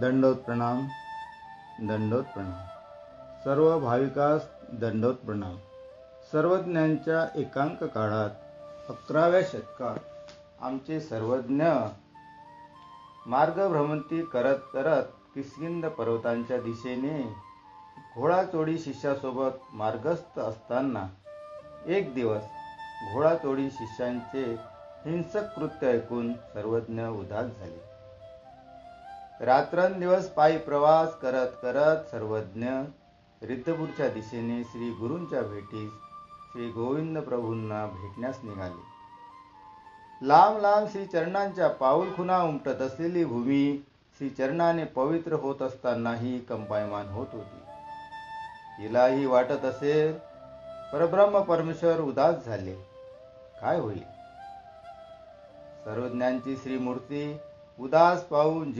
दंडोत प्रणाम दंडोत प्रणाम सर्व भाविकास दंडोत प्रणाम सर्वज्ञांच्या एकांक काळात अकराव्या शतकात आमचे सर्वज्ञ मार्गभ्रमंती करत करत किष्किंद पर्वतांच्या दिशेने घोडाचोडी शिष्यासोबत मार्गस्थ असताना एक दिवस घोडाचोडी शिष्यांचे हिंसक कृत्य ऐकून सर्वज्ञ उदास झाले. रात्रंदिवस पायी प्रवास करत करत सर्वज्ञ रिद्धपूरच्या दिशेने श्री गुरूंच्या भेटीस श्री गोविंद प्रभूंना भेटण्यास निघाले. लांब लांब श्री चरणांच्या पाऊलखुणा उमटत असलेली भूमी श्री चरणाने पवित्र होत असतानाही कंपायमान होत होती. तिलाही वाटत असेल परब्रह्म परमेश्वर उदास झाले. काय होईल? सर्वज्ञांची श्रीमूर्ती उदास पाहून